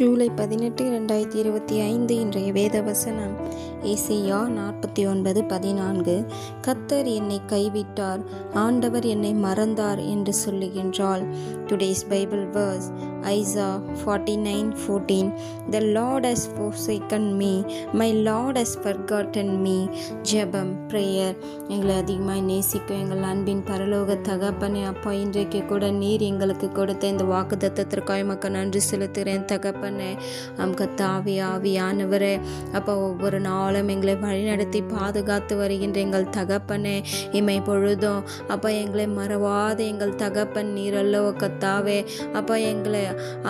ஜூலை பதினெட்டு ரெண்டாயிரத்தி இருபத்தி ஐந்து இன்றைய வேத வசனம் ஏசியா நாற்பத்தி ஒன்பது பதினான்கு கத்தர் என்னை கைவிட்டார் ஆண்டவர் என்னை மறந்தார் என்று சொல்லுகின்றாள். Today's Bible verse Isaiah forty nine fourteen the Lord has forsaken me my Lord has forgotten me ஜெபம் ப்ரேயர் எங்களை அதிகமாக நேசிக்கும் எங்கள் அன்பின் பரலோக தகப்பனே அப்பா இன்றைக்கு கூட நீர் எங்களுக்கு கொடுத்த இந்த வாக்கு தத்தத்திற்காக மக்கள் நன்றி செலுத்துகிறேன் தகப்பனே. அம்க தாவி ஆவியானவரே அப்போ ஒவ்வொரு நாள் காலம் எங்களை வழிநடத்தி பாதுகாத்து வருகின்ற எங்கள் தகப்பனே. இமை பொழுதும் அப்பா எங்களை மறவாத எங்கள் தகப்பன் நீரல்லோ கத்தாவே. அப்பா எங்களை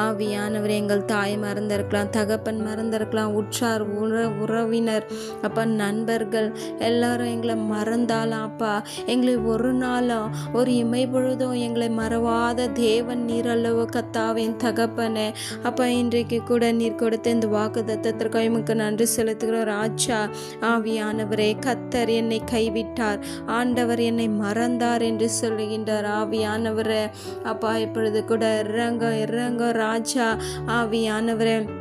ஆவியானவர் எங்கள் தாய் மறந்திருக்கலாம் தகப்பன் மறந்திருக்கலாம் உற்றார் உற உறவினர் அப்பா நண்பர்கள் எல்லாரும் எங்களை மறந்தாலும் அப்பா எங்களை ஒரு நாளும் ஒரு இமை பொழுதும் எங்களை மறவாத தேவன் நீரல்லவோ கத்தாவின் தகப்பனே. அப்பா இன்றைக்கு கூட நீர் கொடுத்த இந்த வாக்கு தத்தத்திற்கு எமக்கு நன்றி செலுத்துகிறோம். ராஜா ஆவியானவரே கத்தர் என்னை கைவிட்டார். ஆண்டவர் என்னை மறந்தார் என்று சொல்லுகின்றார். ஆவியானவரே அப்பா இப்பொழுது கூட இறங்க இறங்க ராஜா ஆவியானவரே.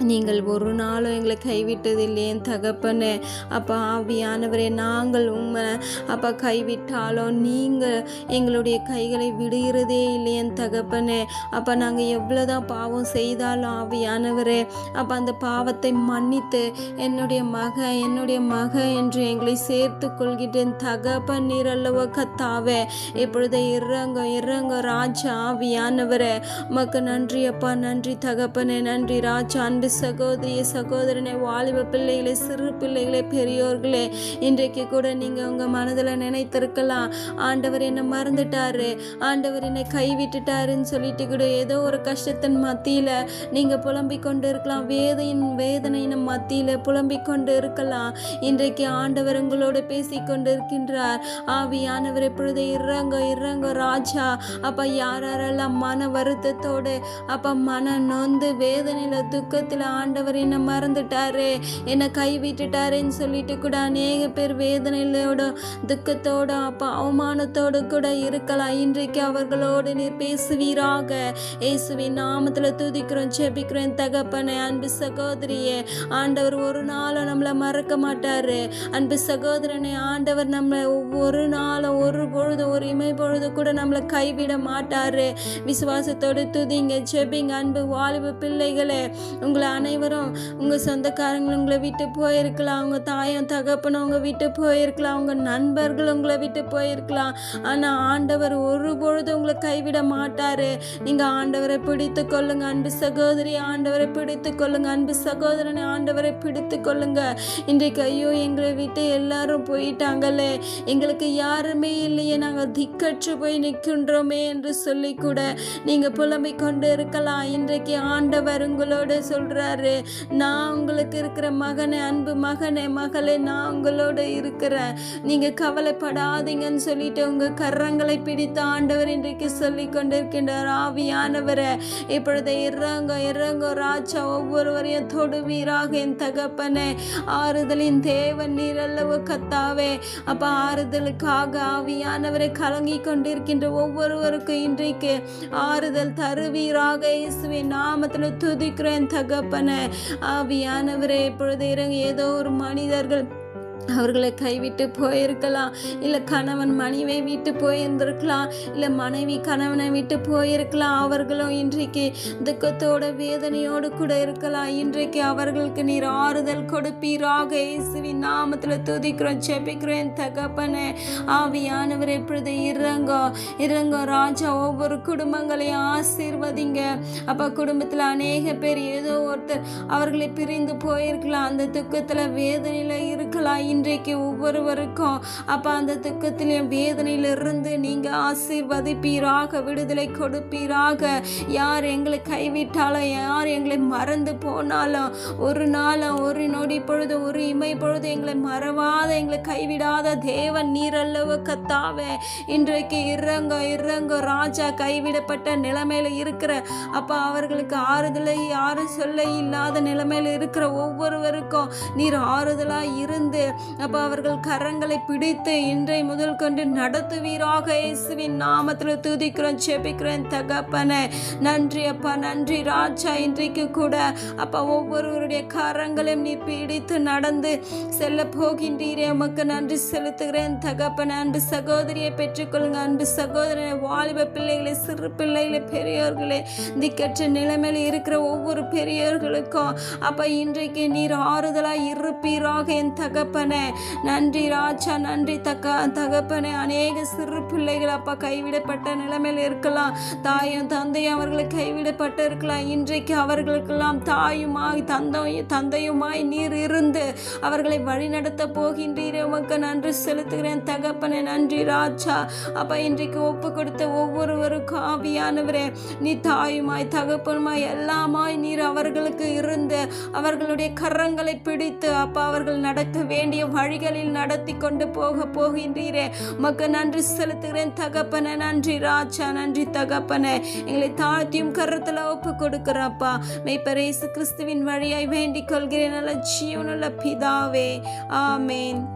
நீங்கள் ஒரு நாளும் எங்களை கைவிட்டது இல்லையே தகப்பனே. அப்பா ஆவியானவரே நாங்கள் உண்மை அப்பா கைவிட்டாலும் நீங்கள் எங்களுடைய கைகளை விடுகிறதே இல்லையே தகப்பனே. அப்பா நாங்கள் எவ்வளோதான் பாவம் செய்தாலும் ஆவியானவரே அப்போ அந்த பாவத்தை மன்னித்து என்னுடைய மக என்னுடைய மக என்று எங்களை சேர்த்து கொள்கின்றேன் தகப்பன் நீரல்லவோ கத்தாவே. இப்பொழுது இறங்க இறங்க ராஜா ஆவியானவரே. உமக்கு நன்றி அப்பா நன்றி தகப்பனே நன்றி ராஜா அன்பு சகோதரிய சகோதரனை வாலிப பிள்ளைகளே சிறு பிள்ளைகளே பெரியோர்களே இன்றைக்கு கூட நீங்கள் உங்கள் மனதில் நினைத்திருக்கலாம். ஆண்டவர் என்னை மறந்துட்டாரு. ஆண்டவர் என்னை கைவிட்டுட்டாருன்னு சொல்லிட்டு கூட ஏதோ ஒரு கஷ்டத்தின் மத்தியில் நீங்கள் புலம்பிக் கொண்டு இருக்கலாம் வேதையின் வேதனையின் மத்தியில் புலம்பிக் கொண்டு இருக்கலாம் இன்றைக்கு ஆண்டவர் உங்களோடு பேசி கொண்டு இருக்கின்றார் ஆவியானவர் எப்பொழுது இறங்க இறங்க ராஜா. அப்பா யாரெல்லாம் மன வருத்தத்தோடு அப்பா மன நொந்து வேதனையில் துக்கத்தில் ஆண்டவர் என்னை மறந்துட்டாரு. என்னை கைவிட்டுட்டாருன்னு சொல்லிட்டு கூட அநேக பேர் வேதனையோட துக்கத்தோட அப்பா அவமானத்தோடு கூட இருக்கலாம். இன்றைக்கு அவர்களோடு நீர் பேசுவீராக. இயேசுவின் நாமத்தில் துதிக்கிறோம் செபிக்கிறோம் தகப்பனை அன்பு சகோதரியே. ஆண்டவர் ஒரு நாளும் நம்மளை மறக்க மாட்டாரு. அன்பு சகோதரனை ஆண்டவர் நம்மளை ஒவ்வொரு நாளும் ஒரு பொழுது ஒரு இமை பொழுது கூட நம்மளை கைவிட மாட்டாரு. விசுவாசத்தோடு துதிங்க செபிங்க அன்பு வாலிப பிள்ளைகளே. உங்களை அனைவரும் உங்கள் சொந்தக்காரங்களும் உங்களை விட்டு போயிருக்கலாம் உங்கள் தாயும் தகப்பனும் உங்களை விட்டு போயிருக்கலாம் உங்கள் நண்பர்கள் உங்களை விட்டு போயிருக்கலாம். ஆனால் ஆண்டவர் ஒரு பொழுது உங்களை கைவிட மாட்டார். நீங்கள் ஆண்டவரை பிடித்து கொள்ளுங்க அன்பு சகோதரி ஆண்டவரை பிடித்து கொள்ளுங்க அன்பு சகோதரனை ஆண்டவரை பிடித்து கொள்ளுங்க. இன்றைக்கு ஐயோ எங்களை விட்டு எல்லாரும் போயிட்டாங்களே. எங்களுக்கு யாருமே இல்லையே நாங்கள் திக்கற்று போய் நிற்கின்றோமே என்று சொல்லி கூட நீங்கள் புலம்பிக் கொண்டு இருக்கலாம். இன்றைக்கு ஆண்டவர் உங்களோட சொல்கிறாரு நான் உங்களுக்கு இருக்கிற மகனே அன்பு மகனே மகளே நான் உங்களோட இருக்கிறேன். நீங்கள் கவலைப்படாதீங்கன்னு சொல்லிட்டு உங்கள் கரங்களை பிடித்த ஆண்டவர் இன்றைக்கு சொல்லி கொண்டிருக்கின்றார். ஆவியானவரை இப்பொழுது இறங்க இறங்க ராஜா ஒவ்வொருவரையும் தொடுவீராக என் தகப்பனே. ஆறுதலின் தேவன் நீர் அல்லவோ கத்தாவே. அப்போ ஆறுதலுக்காக ஆவியானவரை கலங்கி கொண்டிருக்கின்ற ஒவ்வொருவருக்கும் இன்றைக்கு ஆறுதல் தருவீராக. இயேசுவின் நாமத்தில் துதிக்கிறேன் தகப்ப தகப்பன ஆவியானவரே இப்பொழுது இறங்கி ஏதோ ஒரு மனிதர்கள் அவர்களை கைவிட்டு போயிருக்கலாம். இல்லை கணவன் மனைவியை விட்டு போயிருந்திருக்கலாம். இல்லை மனைவி கணவனை விட்டு போயிருக்கலாம். அவர்களும் இன்றைக்கு துக்கத்தோட வேதனையோடு கூட இருக்கலாம். இன்றைக்கு அவர்களுக்கு நீர் ஆறுதல் கொடுப்பீராக. இயேசுவின் நாமத்தில் துதிக்கிறோம் செபிக்கிறேன் தகப்பனே. ஆவியானவர் எப்பொழுது இறங்கோ. இறங்கோ ராஜா ஒவ்வொரு குடும்பங்களையும் ஆசீர்வதிங்க. அப்போ குடும்பத்தில் அநேக பேர் ஏதோ ஒருத்தர் அவர்களை பிரிந்து போயிருக்கலாம். அந்த துக்கத்தில் வேதனையில் இருக்கலாம். இன்றைக்கு ஒவ்வொருவருக்கும் அப்போ அந்த துக்கத்திலையும் வேதனையிலிருந்து நீங்கள் ஆசீர்வதிப்பீராக விடுதலை கொடுப்பீராக. யார் எங்களை கைவிட்டாலும் யார் எங்களை மறந்து போனாலும் ஒரு நாளும் ஒரு நொடி பொழுது ஒரு இமை பொழுது எங்களை மறவாத எங்களை கைவிடாத தேவன் நீரல்லவ கத்தாவே. இன்றைக்கு இறங்க இறங்க ராஜா கைவிடப்பட்ட நிலைமையில இருக்கிற அப்போ அவர்களுக்கு ஆறுதலை யாரும் சொல்ல இல்லாத நிலைமையில இருக்கிற ஒவ்வொருவருக்கும் நீர் ஆறுதலாக இருந்து அப்போ அவர்கள் கரங்களை பிடித்து இன்றை முதல் கொண்டு நடத்துவீராக இயேசுவின் நாமத்தில் துதிக்கிறோம் செபிக்கிறேன் தகப்பனே. நன்றி அப்பா நன்றி ராஜா. இன்றைக்கு கூட அப்பா ஒவ்வொருவருடைய கரங்களையும் நீ பிடித்து நடந்து செல்ல போகின்றீரே. உமக்கு நன்றி செலுத்துகிறேன். தகப்பன அன்பு சகோதரியை பெற்றுக்கொள்ளுங்க. அன்பு சகோதரனை வாலிப பிள்ளைகளை சிறு பிள்ளைகளை பெரியோர்களே திக்கற்ற நிலைமையில் இருக்கிற ஒவ்வொரு பெரியோர்களுக்கும் அப்போ இன்றைக்கு நீர் ஆறுதலாக இருப்பீராக என் தகப்பன். நன்றி ராஜா நன்றி தக்க தகப்பனே. அநேக சிறு பிள்ளைகள் அப்பா கைவிடப்பட்ட நிலைமையில் இருக்கலாம். தாயும் தந்தையும் அவர்களை கைவிடப்பட்டு இருக்கலாம். இன்றைக்கு அவர்களுக்கெல்லாம் தாயுமாய் தந்தையும் தந்தையுமாய் நீர் இருந்து அவர்களை வழிநடத்த போகின்றீர். உமக்கு நன்றி செலுத்துகிறேன் தகப்பனே. நன்றி ராஜா. அப்பா இன்றைக்கு ஒப்பு கொடுத்த ஒவ்வொருவருக்கும் ஆவியானவரே. நீ தாயுமாய் தகப்பனுமாய் எல்லாமாய் நீர் அவர்களுக்கு இருந்து அவர்களுடைய கரங்களை பிடித்து அப்பா அவர்கள் நடக்க வேண்டிய வழிகளில் நடத்தி கொண்டு போக போகின்றீரே. உமக்கு நன்றி செலுத்துகிறேன் தகப்பன. நன்றி ராஜா நன்றி தகப்பன. எங்களை தாழ்த்தியும் கரத்துல ஒப்பு கொடுக்கிறப்பா மெய்ப்பரேசு கிறிஸ்துவின் வழியாய் வேண்டிக் கொள்கிறேன். நல்ல ஜீவனுள்ள பிதாவே. ஆமேன்.